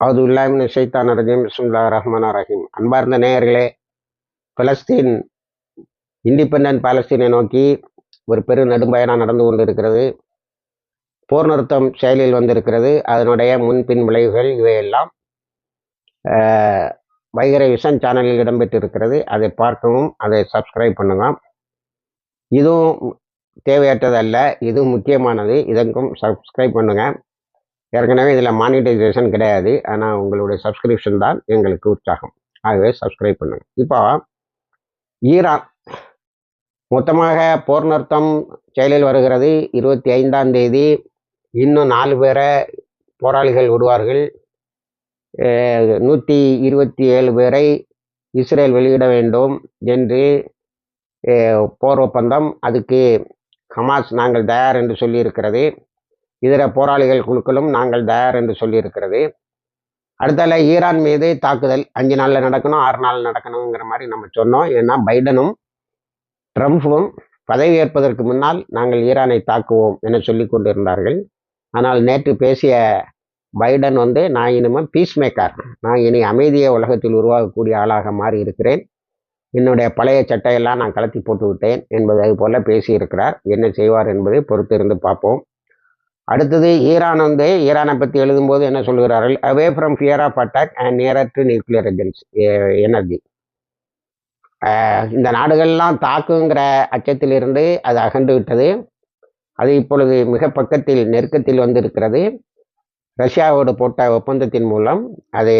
அது உல்லாமின் ஷைத்தான் ரஜீம். பிஸ்முல்லா ரஹ்மான் ரஹீம். அன்பார்ந்த நேயர்களே பலஸ்தீன் இண்டிபெண்ட் பாலஸ்தீனை நோக்கி ஒரு பெரு நடும்பயணம் நடந்து கொண்டு இருக்கிறது போர் நிறுத்தம் செயலில் வந்திருக்கிறது. அதனுடைய முன்பின் விளைவுகள் இவையெல்லாம் வைகரை விஷன் சேனலில் இடம்பெற்றிருக்கிறது. அதை பார்க்கவும் அதை சப்ஸ்கிரைப் பண்ணுங்க. இதுவும் தேவையற்றதல்ல இது முக்கியமானது. இதற்கும் சப்ஸ்கிரைப் பண்ணுங்கள் ஏற்கனவே இதில் மானிட்டைசேஷன் கிடையாது ஆனால் உங்களுடைய சப்ஸ்கிரிப்ஷன் தான் எங்களுக்கு உற்சாகம். ஆகவே சப்ஸ்கிரைப் பண்ணுங்கள் இப்போ ஈரான் மொத்தமாக போர் நிறுத்தம் செயலில் வருகிறது. இருபத்தி ஐந்தாம் தேதி இன்னும் நாலு பேரை போராளிகள் விடுவார்கள். நூற்றி இருபத்தி ஏழு பேரை இஸ்ரேல் வெளியிட வேண்டும் என்று போர் ஒப்பந்தம். அதுக்கு ஹமாஸ் நாங்கள் தயார் என்று சொல்லியிருக்கிறது. இதர போராளிகள் குழுக்களும் நாங்கள் தயார் என்று சொல்லியிருக்கிறது. அடுத்தால ஈரான் மீது தாக்குதல் அஞ்சு நாளில் நடக்கணும் ஆறு நாள் நடக்கணுங்கிற மாதிரி நம்ம சொன்னோம். ஏன்னா பைடனும் ட்ரம்ப்பும் பதவியேற்பதற்கு முன்னால் நாங்கள் ஈரானை தாக்குவோம் என சொல்லி கொண்டிருந்தார்கள். ஆனால் நேற்று பேசிய பைடன் வந்து நான் இனிமேல் பீஸ் மேக்கர் நான் இனி அமைதியை உலகத்தில் உருவாகக்கூடிய ஆளாக மாறி இருக்கிறேன் என்னுடைய பழைய சட்டையெல்லாம் நான் கலத்தி போட்டு விட்டேன் என்பதை போல பேசியிருக்கிறார். என்ன செய்வார் என்பதை பொறுத்திருந்து பார்ப்போம். அடுத்தது ஈரான் வந்து ஈரானை பற்றி எழுதும்போது என்ன சொல்கிறார்கள்? Away from fear of attack and nearer to nuclear agency energy இந்த நாடுகள்லாம் தாக்குங்கிற அச்சத்திலிருந்து அது அகன்று விட்டது. அது இப்பொழுது மிக பக்கத்தில் நெருக்கத்தில் வந்திருக்கிறது. ரஷ்யாவோடு போட்ட ஒப்பந்தத்தின் மூலம் அது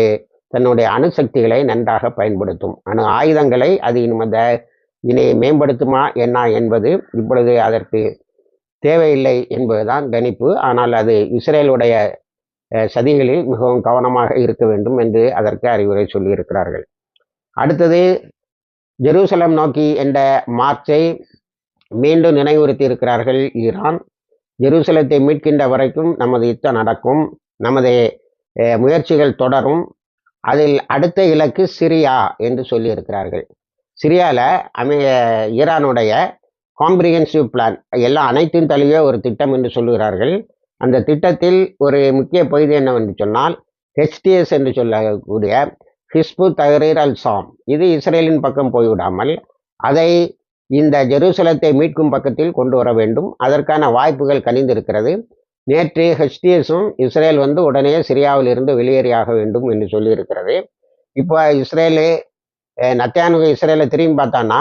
தன்னுடைய அணுசக்திகளை நன்றாக பயன்படுத்தும். அணு ஆயுதங்களை அது இனிமத இனி மேம்படுத்துமா என்ன என்பது இப்பொழுது அதற்கு தேவையில்லை என்பதுதான் கணிப்பு. ஆனால் அது இஸ்ரேலுடைய சதிகளில் மிகவும் கவனமாக இருக்க வேண்டும் என்று அதற்கு அறிவுரை சொல்லியிருக்கிறார்கள். அடுத்தது ஜெருசலம் நோக்கி என்ற மார்ச்சை மீண்டும் நினைவுறுத்தி இருக்கிறார்கள் ஈரான். ஜெருசலத்தை மீட்கின்ற வரைக்கும் நமது யுத்தம் நடக்கும் நமது முயற்சிகள் தொடரும். அதில் அடுத்த இலக்கு சிரியா என்று சொல்லியிருக்கிறார்கள். சிரியாவில் அமே ஈரானுடைய காம்ப்ரிஹென்சிவ் பிளான் எல்லாம் அனைத்தும் தழுவிய ஒரு திட்டம் என்று சொல்லுகிறார்கள். அந்த திட்டத்தில் ஒரு முக்கிய பகுதி என்னவென்று சொன்னால் ஹெச்டிஎஸ் என்று சொல்லக்கூடிய ஹிஸ்பு தஹரீர் அல் சாம் இது இஸ்ரேலின் பக்கம் போய்விடாமல் அதை இந்த ஜெருசலத்தை மீட்கும் பக்கத்தில் கொண்டு வர வேண்டும். அதற்கான வாய்ப்புகள் கனிந்திருக்கிறது. நேற்று ஹெச்டிஎஸும் இஸ்ரேல் வந்து உடனே சிரியாவில் இருந்து வெளியேறியாக வேண்டும் என்று சொல்லியிருக்கிறது. இப்போ இஸ்ரேலு நத்தியானு இஸ்ரேலை திரும்பி பார்த்தான்னா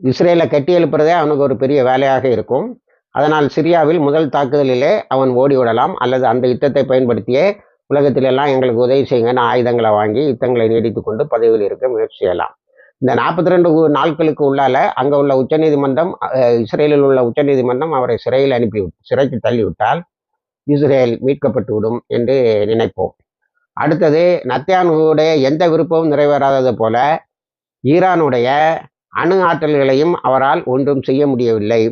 இஸ்ரேலை கட்டி எழுப்புறதே அவனுக்கு ஒரு பெரிய வேலையாக இருக்கும். அதனால் சிரியாவில் முதல் தாக்குதலிலே அவன் ஓடிவிடலாம் அல்லது அந்த யுத்தத்தை பயன்படுத்தியே உலகத்திலெல்லாம் எங்களுக்கு உதவி செய்யுங்கன்னு ஆயுதங்களை வாங்கி யுத்தங்களை நீடித்து கொண்டு பதவியில் இருக்க முயற்சி செய்யலாம். இந்த நாற்பத்தி ரெண்டு நாட்களுக்கு உள்ளால அங்கே உள்ள உச்சநீதிமன்றம் இஸ்ரேலில் உள்ள உச்சநீதிமன்றம் அவரை சிறையில் அனுப்பி சிறைக்கு தள்ளிவிட்டால் இஸ்ரேல் மீட்கப்பட்டு விடும் என்று நினைப்போம். அடுத்தது நத்தியானுடைய எந்த விருப்பமும் நிறைவேறாதது போல ஈரானுடைய அணு ஆற்றல்களையும் அவரால் ஒன்றும் செய்ய முடியவில்லை.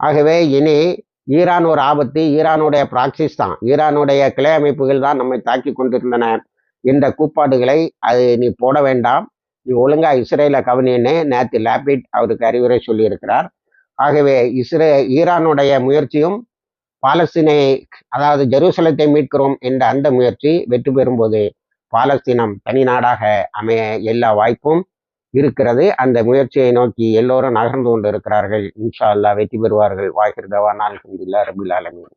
ஆகவே இனி ஈரான் ஒரு ஆபத்து ஈரானுடைய பிராக்சிஸ் தான். ஈரானுடைய கிளை அமைப்புகள் தான் நம்மை தாக்கி கொண்டிருந்தன என்ற கூப்பாடுகளை அது நீ போட வேண்டாம். நீ ஒழுங்கா இஸ்ரேல கவனின்னு நேற்று லேபிட் அவருக்கு அறிவுரை சொல்லியிருக்கிறார். ஆகவே இஸ்ரே ஈரானுடைய முயற்சியும் பாலஸ்தீனை அதாவது ஜெருசலத்தை மீட்கிறோம் என்ற அந்த முயற்சி வெற்றி பெறும்போது பாலஸ்தீனம் தனி நாடாக அமைய எல்லா வாய்ப்பும் இருக்கிறது. அந்த முயற்சியை நோக்கி எல்லோரும் நகர்ந்து கொண்டு இருக்கிறார்கள் இன்ஷா அல்லா வெற்றி பெறுவார்கள். வாகிர் தவான் அலமதுல்லா ரபுல் ஆலமீன்.